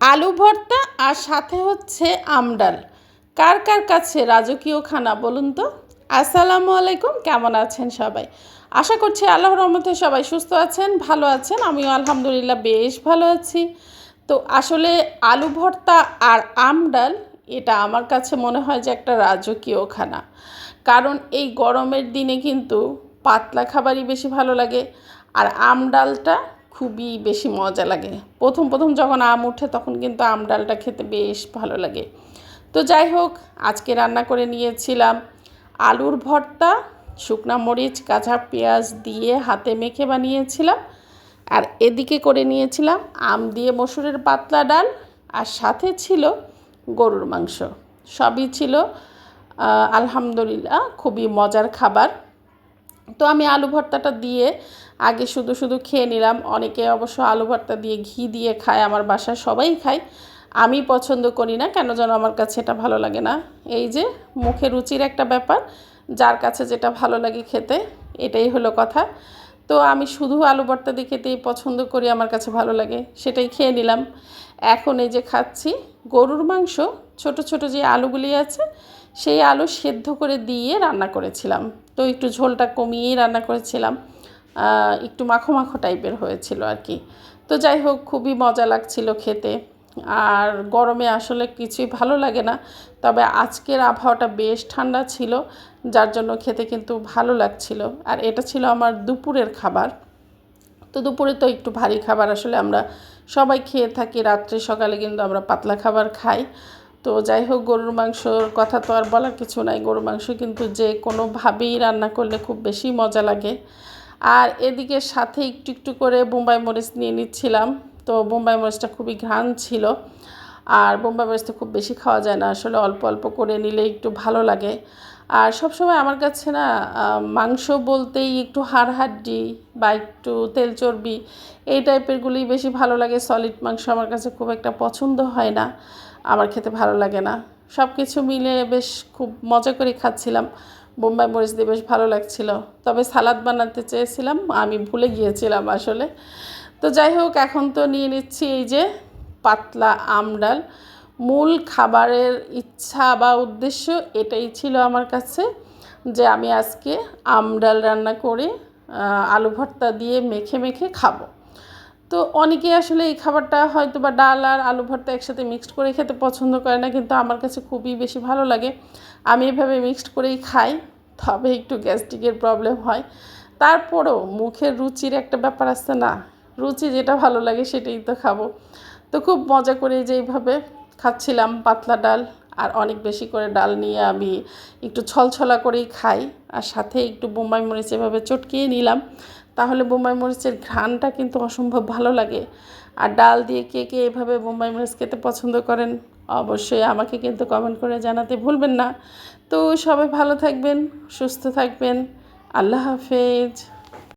আলু ভর্তা আর সাথে হচ্ছে আমডাল কার কার কাছে রাজকীয় খানা বলুন তো? আসসালামু আলাইকুম, কেমন আছেন সবাই? আশা করছি আল্লাহর রহমতে সবাই সুস্থ আছেন, ভালো আছেন, আমিও আলহামদুলিল্লাহ বেশ ভালো আছি। তো আসলে আলু ভর্তা আর আমডাল এটা আমার কাছে মনে হয় যে একটা রাজকীয় খানা। কারণ এই গরমের দিনে কিন্তু পাতলা খাবারই বেশি ভালো লাগে। আর আম ডালটা খুবই বেশি মজা লাগে। প্রথম প্রথম যখন আম উঠে তখন কিন্তু আম ডালটা খেতে বেশ ভালো লাগে। তো যাই হোক, আজকে রান্না করে নিয়েছিলাম আলুর ভর্তা, শুকনা মরিচ কাঁচা পেঁয়াজ দিয়ে হাতে মেখে বানিয়েছিলাম। আর এদিকে করে নিয়েছিলাম আম দিয়ে মসুরের পাতলা ডাল আর সাথে ছিল গরুর মাংস। সবই ছিল আলহামদুলিল্লাহ, খুবই মজার খাবার। তো আমি আলু ভর্তাটা দিয়ে আগে শুধু শুধু খেয়ে নিলাম। অনেকে অবশ্য আলু ভর্তা দিয়ে ঘি দিয়ে খায়, আমার বাসায় সবাই খায়। আমি পছন্দ করি না, কেন যেন আমার কাছে এটা ভালো লাগে না। এই যে, মুখে রুচির একটা ব্যাপার, যার কাছে যেটা ভালো লাগে খেতে, এটাই হলো কথা। তো আমি শুধু আলু ভর্তা দিয়ে খেতেই পছন্দ করি, আমার কাছে ভালো লাগে, সেটাই খেয়ে নিলাম। এখন এই যে খাচ্ছি, গরুর মাংস, ছোট ছোট যে আলুগুলি আছে, সেই আলু সেদ্ধ করে দিয়ে রান্না করেছিলাম। তো একটু ঝোলটা কমিয়েই রান্না করেছিলাম। একটু মাখো মাখো টাইপের হয়েছিল আর কি। তো যাই হোক, খুবই মজা লাগছিল খেতে। আর গরমে আসলে কিছুই ভালো লাগে না। তবে আজকের আবহাওয়াটা বেশ ঠান্ডা ছিল, যার জন্য খেতে কিন্তু ভালো লাগছিল। আর এটা ছিল আমার দুপুরের খাবার। তো দুপুরে তো একটু ভারী খাবার আসলে আমরা সবাই খেয়ে থাকি। রাত্রে সকালে কিন্তু আমরা পাতলা খাবার খাই। তো যাই হোক, গরুর মাংসর কথা তো আর বলার কিছু নাই। গরুর মাংস কিন্তু যে কোনোভাবেই রান্না করলে খুব বেশি মজা লাগে। আর এদিকে সাথে একটু একটু করে বোম্বাই মরিচ নিয়ে নিচ্ছিলাম। তো বোম্বাই মরিচটা খুবই ঘ্রাণ ছিল। আর বোম্বাই মরিচ তো খুব বেশি খাওয়া যায় না, আসলে অল্প অল্প করে নিলে একটু ভালো লাগে। আর সবসময় আমার কাছে না মাংস বলতেই একটু হাড় হাড্ডি বা একটু তেল চর্বি এই টাইপেরগুলি বেশি ভালো লাগে। সলিড মাংস আমার কাছে খুব একটা পছন্দ হয় না, আমার খেতে ভালো লাগে না। সব কিছু মিলে বেশ খুব মজা করে খাচ্ছিলাম। বোম্বাই মরিচ দিয়ে বেশ ভালো লাগছিল। তবে সালাদ বানাতে চেয়েছিলাম, আমি ভুলে গিয়েছিলাম আসলে। তো যাই হোক, এখন তো নিয়ে নিচ্ছি এই যে পাতলা আমডাল মূল খাবারের ইচ্ছা বা উদ্দেশ্য এটাই ছিল আমার কাছে যে আমি আজকে আমডাল রান্না করে আলু ভর্তা দিয়ে মেখে মেখে খাব। তো অনেকে আসলে এই খাবারটা হয়তো বা ডাল আর আলু ভর্তা একসাথে মিক্সড করে খেতে পছন্দ করে না, কিন্তু আমার কাছে খুবই বেশি ভালো লাগে। আমি এভাবে মিক্সড করেই খাই। তবে একটু গ্যাস্ট্রিকের প্রবলেম হয়। তারপরও মুখের রুচির একটা ব্যাপার আছে না? রুচি যেটা ভালো লাগে সেটাই তো খাব। তো খুব মজা করে যেইভাবে খাচ্ছিলাম পাতলা ডাল। আর অনেক বেশি করে ডাল নিয়ে আমি একটু ছলছলা করেই খাই। আর সাথে একটু বোম্বাই মরিচ এভাবে চটকিয়ে নিলাম। তাহলে বোম্বাই মরিচের ঘ্রাণটা কিন্তু অসম্ভব ভালো লাগে। আর ডাল দিয়ে কে কে এভাবে বোম্বাই মরিচ খেতে পছন্দ করেন, অবশ্যই আমাকে কিন্তু কমেন্ট করে জানাতে ভুলবেন না। তো সবাই ভালো থাকবেন, সুস্থ থাকবেন। আল্লাহ হাফেজ।